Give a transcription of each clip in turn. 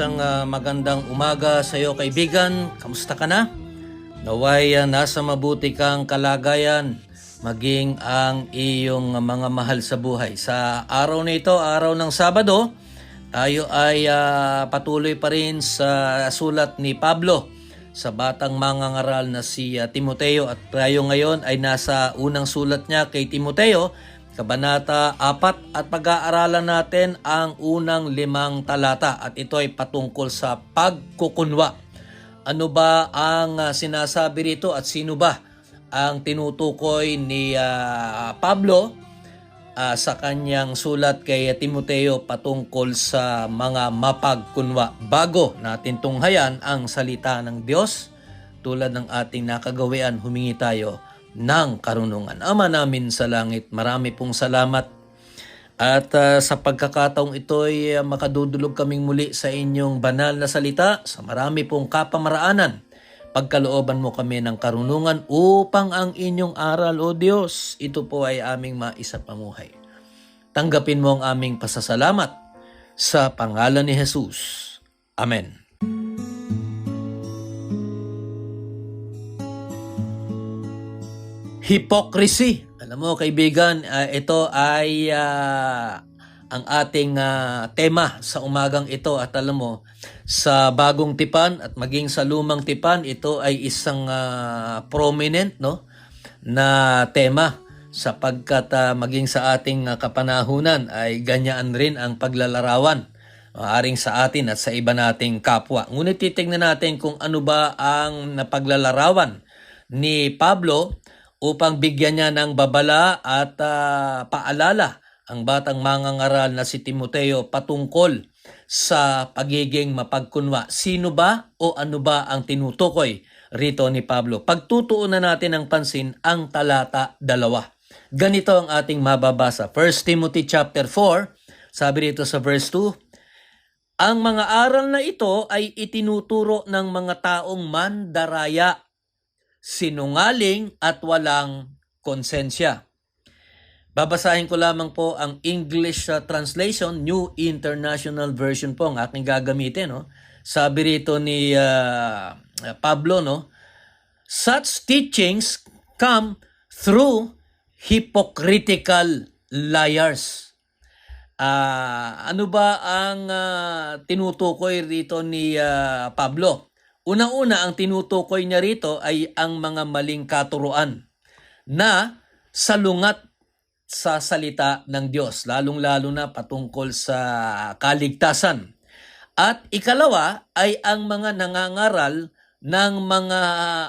Isang ah, magandang umaga sa iyo kaibigan. Kamusta ka na? Naway ah, nasa mabuti kang kalagayan maging ang iyong mga mahal sa buhay. Sa araw na ito, araw ng Sabado, tayo ay ah, patuloy pa rin sa sulat ni Pablo sa batang mangangaral na si ah, Timoteo at tayo ngayon ay nasa unang sulat niya kay Timoteo Kabanata 4 at pag-aaralan natin ang unang limang talata at ito ay patungkol sa pagkukunwa. Ano ba ang ah, sinasabi rito at sino ba ang tinutukoy ni ah, Pablo ah, sa kanyang sulat kay Timoteo patungkol sa mga mapagkunwa. Bago natin tunghayan ang salita ng Diyos, tulad ng ating nakagawian, humingi tayo ng karunungan. Ama namin sa langit, marami pong salamat at ah, sa pagkakataong ito ay ah, makadudulog kaming muli sa inyong banal na salita sa marami pong kapamaraanan. Pagkalooban mo kami ng karunungan upang ang inyong aral, O Diyos, ito po ay aming maisapamuhay. Tanggapin mo ang aming pasasalamat sa pangalan ni Jesus. Amen. Hypocrisy. Alam mo kaibigan, ah, ito ay ah, ang ating ah, tema sa umagang ito at alam mo sa bagong tipan at maging sa lumang tipan ito ay isang ah, prominent no na tema sapagkat ah, maging sa ating ah, kapanahunan ay ganyan rin ang paglalarawan maaring sa atin at sa iba nating kapwa. Ngunit titingnan natin kung ano ba ang napaglalarawan ni Pablo upang bigyan niya ng babala at ah, paalala ang batang mangangaral na si Timoteo patungkol sa pagiging mapagkunwa. Sino ba o ano ba ang tinutukoy rito ni Pablo? Pagtutuunan natin ng pansin ang talata dalawa. Ganito ang ating mababasa. 1 Timothy chapter 4, sabi rito sa verse 2, ang mga aral na ito ay itinuturo ng mga taong mandaraya, sinungaling at walang konsensya. Babasahin ko lamang po ang English uh, translation, New International Version po ang aking gagamitin. No? Sabi rito ni uh, Pablo, no? such teachings come through hypocritical liars. Ah, ano ba ang ah, tinutukoy rito ni ah, Pablo? Una-una ang tinutukoy niya rito ay ang mga maling katuruan na salungat sa salita ng Diyos, lalong-lalo na patungkol sa kaligtasan. At ikalawa ay ang mga nangangaral ng mga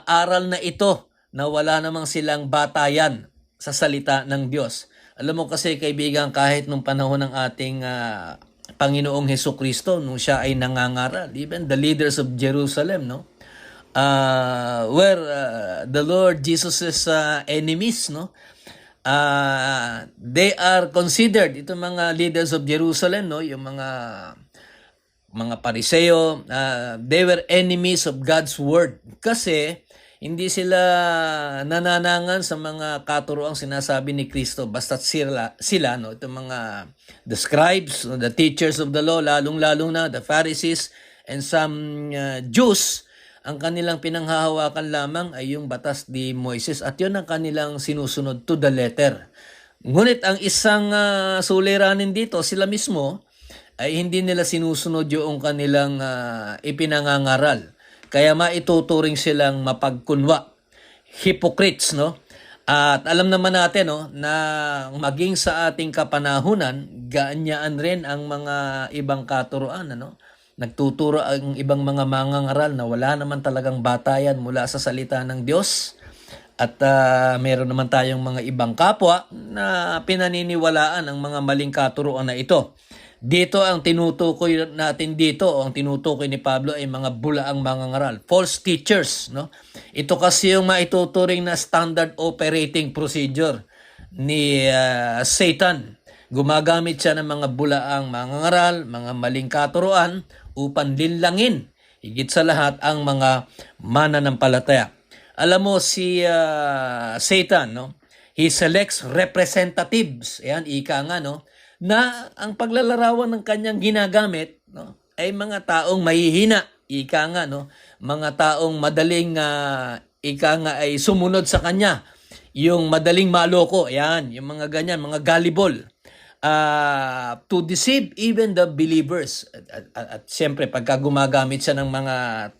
aral na ito na wala namang silang batayan sa salita ng Diyos. Alam mo kasi kaibigan, kahit nung panahon ng ating ah, Panginoong Heso Kristo, nung siya ay nangangaral, even the leaders of Jerusalem, no? Uh, where ah, the Lord Jesus' ah, enemies, no? Ah, they are considered, itong mga leaders of Jerusalem, no? Yung mga mga pariseo, ah, they were enemies of God's word. Kasi hindi sila nananangan sa mga katuroang sinasabi ni Kristo basta sila, sila no, itong mga the scribes, the teachers of the law, lalong-lalong na the Pharisees and some uh, Jews, ang kanilang pinanghahawakan lamang ay yung batas ni Moises at yun ang kanilang sinusunod to the letter. Ngunit ang isang ah, suliranin dito, sila mismo ay hindi nila sinusunod yung kanilang ah, ipinangangaral. Kaya maituturing silang mapagkunwa. Hypocrites, no? At alam naman natin no, na maging sa ating kapanahunan, gaanyaan rin ang mga ibang katuroan. Ano? Nagtuturo ang ibang mga mangangaral na wala naman talagang batayan mula sa salita ng Diyos. At ah, meron naman tayong mga ibang kapwa na pinaniniwalaan ang mga maling katuroan na ito. Dito ang tinutukoy natin dito, ang tinutukoy ni Pablo ay mga bulaang mangangaral, false teachers, no? Ito kasi yung maituturing na standard operating procedure ni ah, Satan. Gumagamit siya ng mga bulaang mangangaral, mga maling katuroan upang linlangin higit sa lahat ang mga mananampalataya. Alam mo si ah, Satan, no? He selects representatives. Ayan, ika nga, no? Na ang paglalarawan ng kanyang ginagamit, no? Ay mga taong mahihina. Ika nga, no? Mga taong madaling, ah, ika nga ay sumunod sa kanya. Yung madaling maloko, ayan, yung mga ganyan, mga gullible uh, to deceive even the believers. At, at, at, at siyempre, pagka gumagamit siya ng mga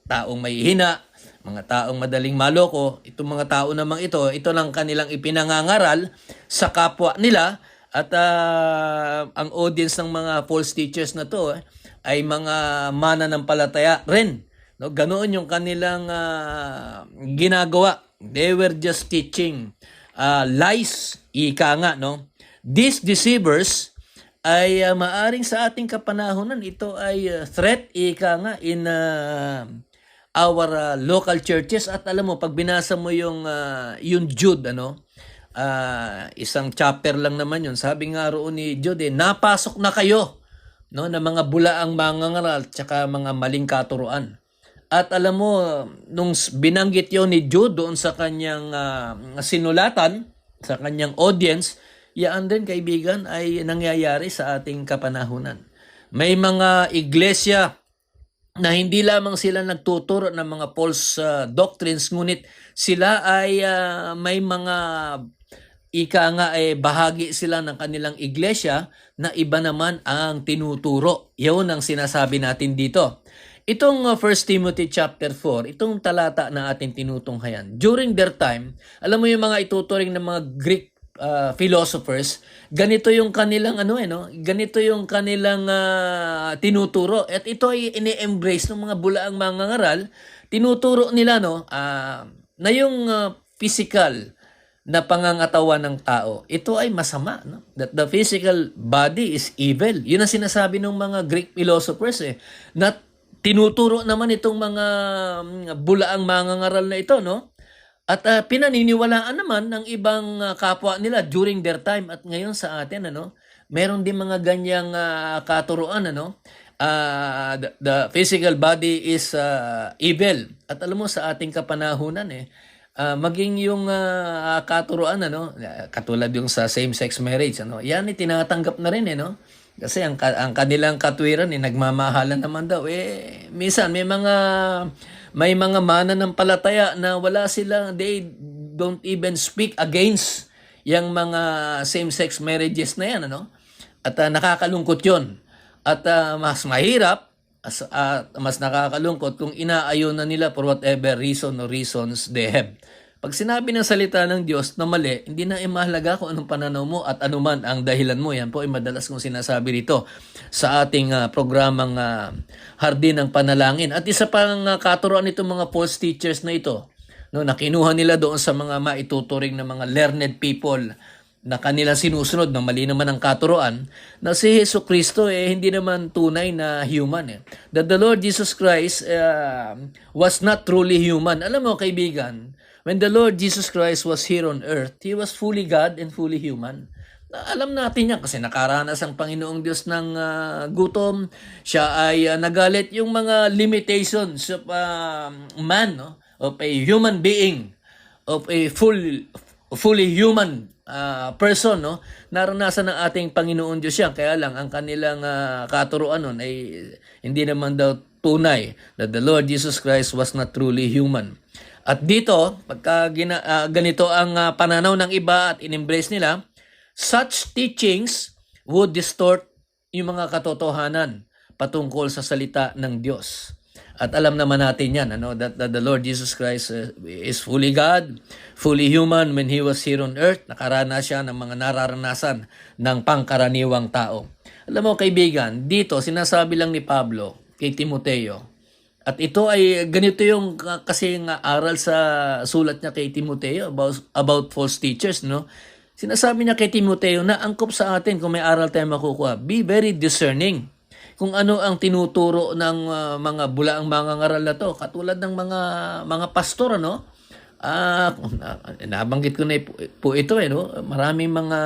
taong may hina, mga taong madaling maloko, itong mga tao namang ito, ito lang kanilang ipinangangaral sa kapwa nila at ah, ang audience ng mga false teachers na to eh, ay mga mananampalataya rin. No, ganoon yung kanilang ah, ginagawa. They were just teaching ah, lies, ika nga, no? These deceivers ay ah, maaring sa ating kapanahonan, ito ay ah, threat, ika nga, in ah, our ah, local churches. At alam mo, pag binasa mo yung, ah, yung Jude, ano, ah, isang chapter lang naman yun. Sabi nga roon ni Jude, napasok na kayo no, na mga bulaang mangangaral tsaka mga maling katuruan. At alam mo, nung binanggit yon ni Jude doon sa kanyang ah, sinulatan, sa kanyang audience, yaan din kaibigan ay nangyayari sa ating kapanahunan. May mga iglesia na hindi lamang sila nagtuturo ng mga false ah, doctrines, ngunit sila ay ah, may mga ika nga eh bahagi sila ng kanilang iglesia na iba naman ang tinuturo. Yun ang sinasabi natin dito. Itong uh, 1 Timothy chapter 4, itong talata na ating tinutunghayan. During their time, alam mo yung mga ituturing ng mga Greek uh, philosophers, ganito yung kanilang ano eh no, ganito yung kanilang uh, tinuturo at ito ay ini-embrace ng mga bulaang mangangaral, tinuturo nila no, ah, na yung uh, physical na pangangatawan ng tao, ito ay masama. No? That the physical body is evil. Yun ang sinasabi ng mga Greek philosophers eh. Na tinuturo naman itong mga mm, bulaang mangangaral na ito, no? At ah, pinaniniwalaan naman ng ibang ah, kapwa nila during their time at ngayon sa atin, ano? Meron din mga ganyang ah, katuruan, ano? Ah, the, the physical body is ah, evil. At alam mo sa ating kapanahunan eh, ah, maging yung ah, katuruan ano, katulad yung sa same-sex marriage ano, yan ay tinatanggap na rin eh no. Kasi ang, ang kanilang katwiran eh, nagmamahalan naman daw. Eh, minsan may mga may mga mananampalataya na wala sila, they don't even speak against yung mga same-sex marriages na yan, ano? At ah, nakakalungkot yon At ah, mas mahirap, as, ah, mas nakakalungkot kung inaayon na nila for whatever reason or reasons they have. Pag sinabi ng salita ng Diyos na mali, hindi na imahalaga kung anong pananaw mo at anuman ang dahilan mo. Yan po ay madalas kong sinasabi dito sa ating ah, programang ah, Hardin ng Panalangin. At isa pang uh, katuroan nitong mga false teachers na ito, no, na kinuha nila doon sa mga maituturing na mga learned people na kanila sinusunod na mali naman ang katuroan na si Yesu Kristo eh hindi naman tunay na human eh. That the Lord Jesus Christ uh, was not truly human. Alam mo kaibigan, when the Lord Jesus Christ was here on earth, He was fully God and fully human. Alam natin yan kasi nakaranas ang Panginoong Diyos ng ah, gutom. Siya ay ah, nagalit yung mga limitations of ah, man, no? of a human being, of a full, fully human ah, person. No? Naranasan ng ating Panginoon Diyos yan. Kaya lang, ang kanilang ah, katuruan nun ay hindi naman daw tunay that the Lord Jesus Christ was not truly human. At dito, pagka gina, ah, ganito ang ah, pananaw ng iba at in-embrace nila, such teachings would distort yung mga katotohanan patungkol sa salita ng Diyos. At alam naman natin yan, ano, that, that the Lord Jesus Christ uh, is fully God, fully human when He was here on earth. Nakaranas siya ng mga nararanasan ng pangkaraniwang tao. Alam mo kaibigan, dito sinasabi lang ni Pablo kay Timoteo, at ito ay ganito yung ka- kasi nga aral sa sulat niya kay Timoteo about, about false teachers, no? Sinasabi niya kay Timoteo na angkop sa atin kung may aral tayo makukuha. Be very discerning kung ano ang tinuturo ng uh, mga bulaang mga ngaral na to. Katulad ng mga mga pastor, ano? Ah, na- nabanggit ko na po, ito eh, no? Maraming mga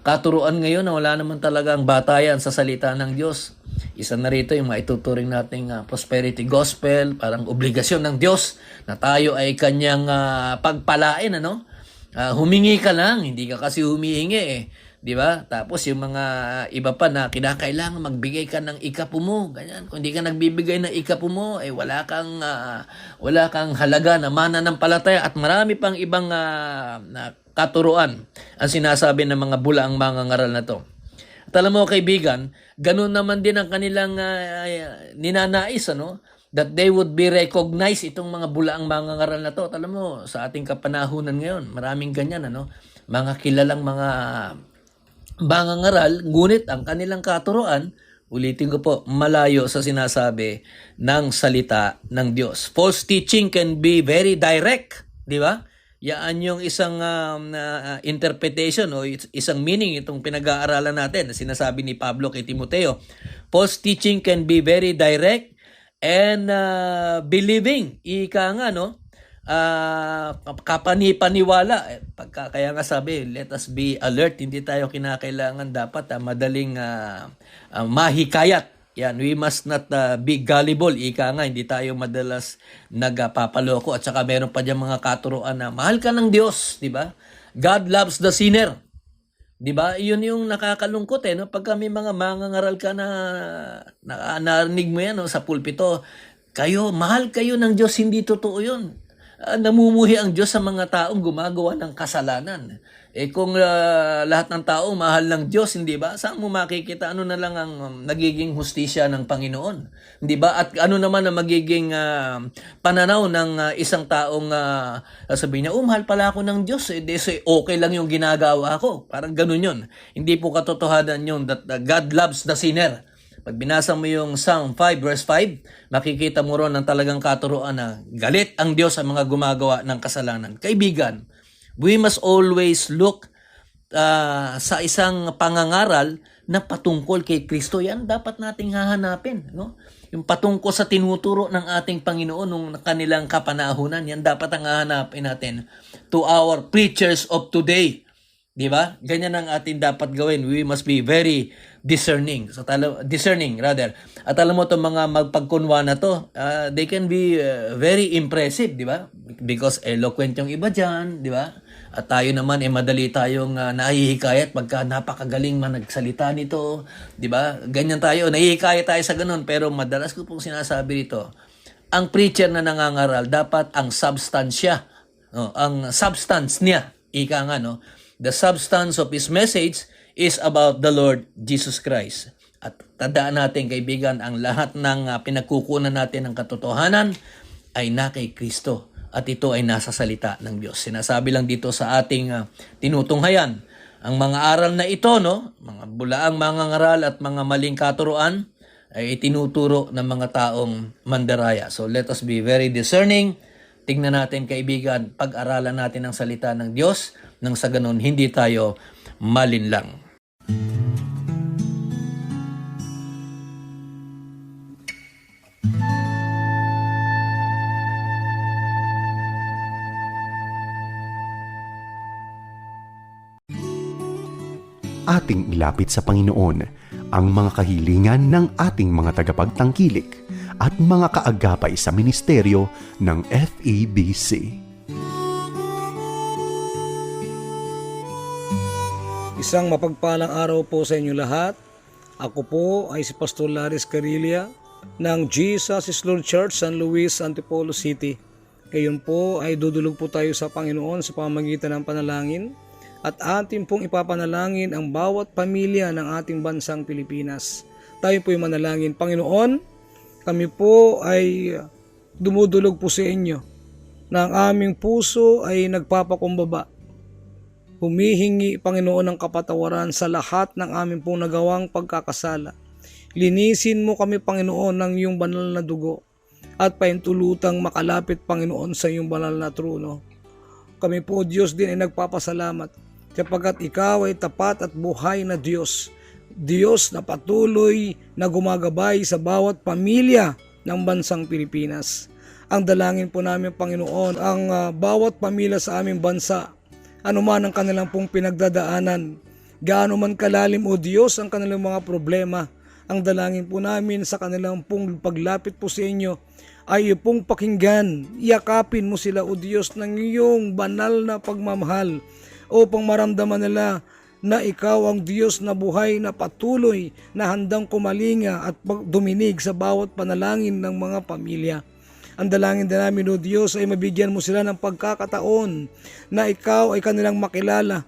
katuruan ngayon na wala naman talagang batayan sa salita ng Diyos. Isa na rito yung maituturing nating ah, prosperity gospel, parang obligasyon ng Diyos na tayo ay kanyang ah, pagpalain, ano? Ah, humingi ka lang, hindi ka kasi humihingi eh. 'Di ba? Tapos yung mga iba pa na kinakailangan magbigay ka ng ikapu mo, ganyan. Kung hindi ka nagbibigay ng ikapu mo, eh wala kang ah, wala kang halaga na mananampalataya at marami pang ibang na katuruan ang sinasabi ng mga bulaang mga ngaral na to. At alam mo kaibigan, ganun naman din ang kanilang ah, ninanais ano that they would be recognized itong mga bulaang mga ngaral na to. At alam mo sa ating kapanahunan ngayon, maraming ganyan ano, mga kilalang mga mga ngaral, ngunit ang kanilang katuroan, ulitin ko po, malayo sa sinasabi ng salita ng Diyos. False teaching can be very direct, di ba? Yan yung isang um, uh, interpretation o is- isang meaning itong pinag-aaralan natin na sinasabi ni Pablo kay Timoteo. False teaching can be very direct and uh, believing. Ika nga, no? Ah, kapani-paniwala. Eh, Pagka, kaya nga sabi, let us be alert. Hindi tayo kinakailangan dapat ah, madaling ah, ah, mahikayat. Yan, we must not ah, be gullible. Ika nga, hindi tayo madalas nagpapaloko. At saka meron pa dyan mga katuroan na mahal ka ng Diyos, di ba? God loves the sinner. 'Di ba? 'Yun yung nakakalungkot eh no pag may mga mangangaral ka na, na narinig mo yan no, sa pulpito. Kayo, mahal kayo ng Diyos, hindi totoo 'yun. Ah, namumuhi ang Diyos sa mga taong gumagawa ng kasalanan. Eh kung ah, lahat ng tao mahal ng Diyos, hindi ba? Saan mo makikita ano na lang ang um, nagiging hustisya ng Panginoon? Hindi ba? At ano naman ang magiging ah, pananaw ng ah, isang taong uh, sasabihin niya, oh, mahal pala ako ng Diyos. Eh, di, okay lang yung ginagawa ko. Parang ganun yun. Hindi po katotohanan yun that uh, God loves the sinner. Pag binasa mo yung Psalm 5 verse 5, makikita mo ron ng talagang katuroan na galit ang Diyos sa mga gumagawa ng kasalanan. Kaibigan, we must always look ah, sa isang pangangaral na patungkol kay Kristo. Yan dapat nating hahanapin. No? Yung patungkol sa tinuturo ng ating Panginoon nung kanilang kapanahunan. Yan dapat ang hahanapin natin to our preachers of today. Di ba? Ganyan ang atin dapat gawin. We must be very discerning. So, talo, discerning, rather. At alam mo itong mga magpagkunwa na to, ah, they can be uh, very impressive, di ba? Because eloquent yung iba dyan, di ba? At tayo naman, eh, madali tayong uh, nahihikayat pagka napakagaling man nagsalita nito, di ba? Ganyan tayo, nahihikayat tayo sa ganun. Pero madalas ko pong sinasabi rito, ang preacher na nangangaral, dapat ang substansya, no, ang substance niya, ika nga, no? The substance of his message is about the Lord Jesus Christ. At tandaan natin, kaibigan, ang lahat ng uh, pinagkukunan natin ng katotohanan ay na kay Kristo. At ito ay nasa salita ng Diyos. Sinasabi lang dito sa ating uh, tinutunghayan, ang mga aral na ito, no, mga bulaang mga ngaral at mga maling katuruan, ay itinuturo ng mga taong mandaraya. So let us be very discerning. Tingnan natin kaibigan, pag-aralan natin ang salita ng Diyos nang sa ganun hindi tayo malinlang. Ating ilapit sa Panginoon ang mga kahilingan ng ating mga tagapagtangkilik at mga kaagapay sa ministeryo ng FEBC. Isang mapagpalang araw po sa inyo lahat. Ako po ay si Pastor Laris Carilla ng Jesus is Lord Church San Luis, Antipolo City. Ngayon po ay dudulog po tayo sa Panginoon sa pamamagitan ng panalangin at atin pong ipapanalangin ang bawat pamilya ng ating bansang Pilipinas. Tayo po ay manalangin, Panginoon, Kami po ay dumudulog po sa inyo na ang aming puso ay nagpapakumbaba. Humihingi, Panginoon, ng kapatawaran sa lahat ng aming pong nagawang pagkakasala. Linisin mo kami, Panginoon, ng iyong banal na dugo at paintulutang makalapit, Panginoon, sa iyong banal na trono. Kami po, Diyos, din ay nagpapasalamat sapagkat ikaw ay tapat at buhay na Diyos. Diyos na patuloy na gumagabay sa bawat pamilya ng bansang Pilipinas. Ang dalangin po namin, Panginoon, ang ah, bawat pamilya sa aming bansa, anuman ang kanilang pong pinagdadaanan, gaano man kalalim o Diyos ang kanilang mga problema, ang dalangin po namin sa kanilang pong paglapit po sa inyo ay pong pakinggan, yakapin mo sila o Diyos ng iyong banal na pagmamahal upang maramdaman nila na ikaw ang Diyos na buhay na patuloy na handang kumalinga at duminig sa bawat panalangin ng mga pamilya. Ang dalangin din namin o Diyos ay mabigyan mo sila ng pagkakataon na ikaw ay kanilang makilala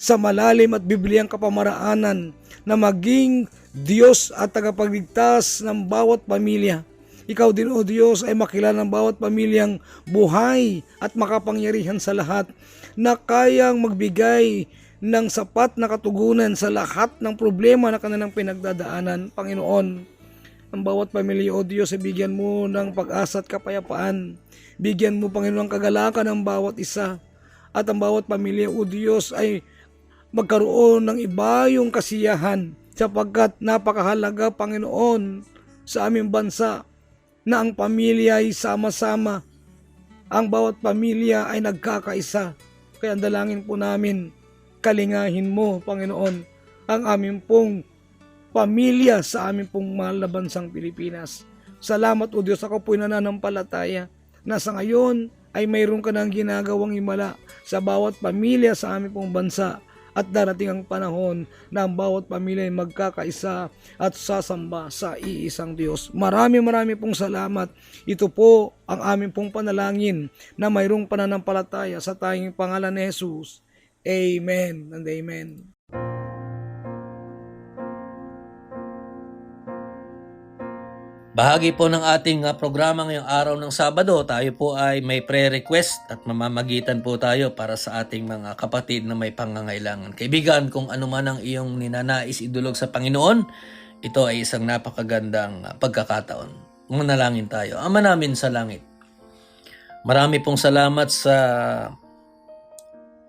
sa malalim at bibliyang kapamaraanan na maging Diyos at tagapagligtas ng bawat pamilya. Ikaw din o Diyos ay makilala ng bawat pamilyang buhay at makapangyarihan sa lahat na kayang magbigay ng sapat na katugunan sa lahat ng problema na kanilang pinagdadaanan. Panginoon, ang bawat pamilya o Diyos bigyan mo ng pag-asa at kapayapaan. Bigyan mo Panginoon ng kagalakan ng bawat isa. At ang bawat pamilya o Diyos ay magkaroon ng iba yung kasiyahan sapagkat napakahalaga Panginoon sa aming bansa na ang pamilya ay sama-sama. Ang bawat pamilya ay nagkakaisa. Kaya ang dalangin po namin, kalingahin mo Panginoon ang aming pong pamilya sa aming pong mahal na bansang Pilipinas. Salamat o Diyos, ako po'y nananampalataya na sa ngayon ay mayroon ka ng ginagawang himala sa bawat pamilya sa aming pong bansa at darating ang panahon na ang bawat pamilya ay magkakaisa at sasamba sa iisang Diyos. Marami marami pong salamat. Ito po ang aming pong panalangin na mayroong pananampalataya sa tayong pangalan ni Jesus. Amen and amen. Bahagi po ng ating uh, programa ngayong araw ng Sabado, tayo po ay may prayer request at mamamagitan po tayo para sa ating mga kapatid na may pangangailangan. Kaibigan, kung ano man ang iyong ninanais idulog sa Panginoon, ito ay isang napakagandang uh, pagkakataon. Manalangin tayo. Ama namin sa langit, marami pong salamat sa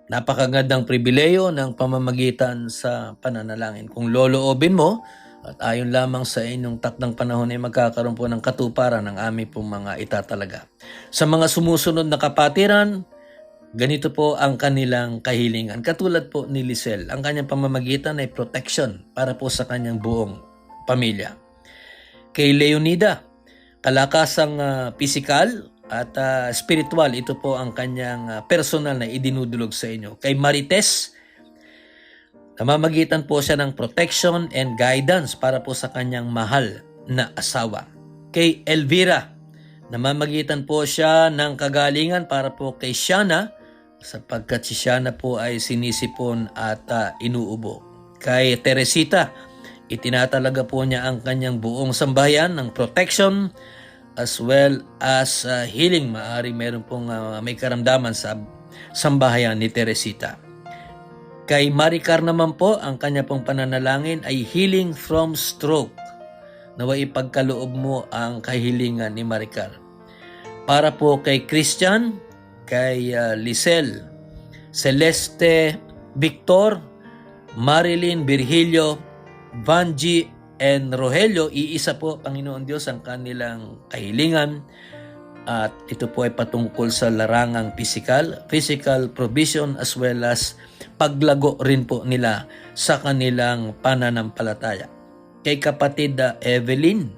napakagandang pribileyo ng pamamagitan sa pananalangin. Kung loloobin mo, at ayon lamang sa inyong takdang panahon ay magkakaroon po ng katuparan ng aming pong mga itatalaga. Sa mga sumusunod na kapatiran, ganito po ang kanilang kahilingan. Katulad po ni Lisel, ang kanyang pamamagitan ay protection para po sa kanyang buong pamilya. Kay Leonida, kalakasang ah, pisikal at ah, spiritual, ito po ang kanyang ah, personal na idinudulog sa inyo. Kay Marites, Namamagitan po siya ng protection and guidance para po sa kanyang mahal na asawa. Kay Elvira, namamagitan po siya ng kagalingan para po kay Shana sapagkat si Shana po ay sinisipon at ah, inuubo. Kay Teresita, itinatalaga po niya ang kanyang buong sambahayan ng protection as well as ah, healing. Maari meron pong ah, may karamdaman sa sambahayan ni Teresita. Kay Maricar naman po, ang kanya pong pananalangin ay healing from stroke. Naway ipagkaloob mo ang kahilingan ni Maricar. Para po kay Christian, kay uh, Lisel, Celeste Victor, Marilyn Virgilio, Vanji, and Rogelio, iisa po, Panginoon Diyos, ang kanilang kahilingan. At ito po ay patungkol sa larangang physical, physical provision as well as paglago rin po nila sa kanilang pananampalataya. Kay kapatid uh, Evelyn,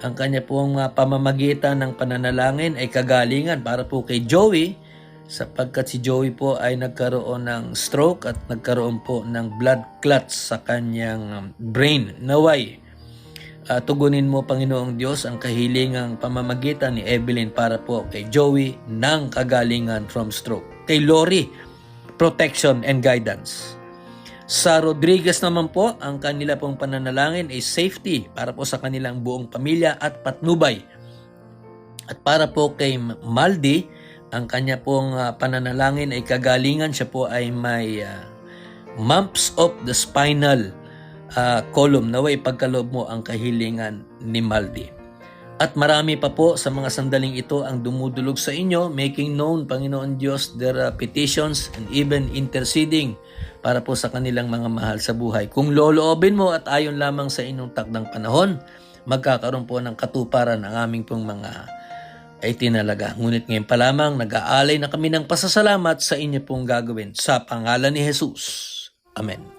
ang kanya pong uh, pamamagitan ng pananalangin ay kagalingan para po kay Joey sapagkat si Joey po ay nagkaroon ng stroke at nagkaroon po ng blood clots sa kanyang um, brain. Naway, uh, tugunin mo Panginoong Diyos ang kahilingang pamamagitan ni Evelyn para po kay Joey ng kagalingan from stroke. Kay Lori, protection and guidance. Sa Rodriguez naman po, ang kanila pong pananalangin ay safety para po sa kanilang buong pamilya at patnubay. At para po kay Maldi, ang kanya pong ah, pananalangin ay kagalingan. Siya po ay may ah, mumps of the spinal ah, column. Naway pagkaloob mo ang kahilingan ni Maldi. At marami pa po sa mga sandaling ito ang dumudulog sa inyo, making known, Panginoon Diyos, their uh, petitions and even interceding para po sa kanilang mga mahal sa buhay. Kung loloobin mo at ayon lamang sa inyong takdang panahon, magkakaroon po ng katuparan ang aming pong mga ay tinalaga. Ngunit ngayon pa lamang, nag-aalay na kami ng pasasalamat sa inyo pong gagawin. Sa pangalan ni Jesus. Amen.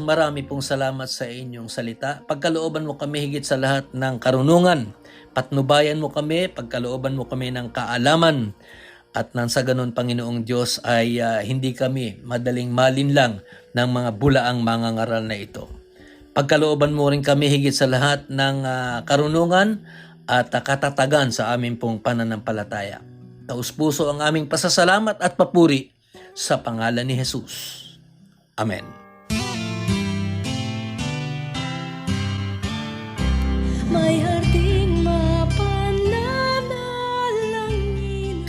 Marami pong salamat sa inyong salita. Pagkalooban mo kami higit sa lahat ng karunungan. Patnubayan mo kami, pagkalooban mo kami ng kaalaman. At nang sa ganun, Panginoong Diyos, ay ah, hindi kami madaling malinlang ng mga bulaang mga ngaral na ito. Pagkalooban mo rin kami higit sa lahat ng ah, karunungan at ah, katatagan sa aming pong pananampalataya. Taus puso ang aming pasasalamat at papuri sa pangalan ni Jesus. Amen.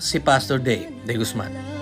si Pastor Dave De Guzman.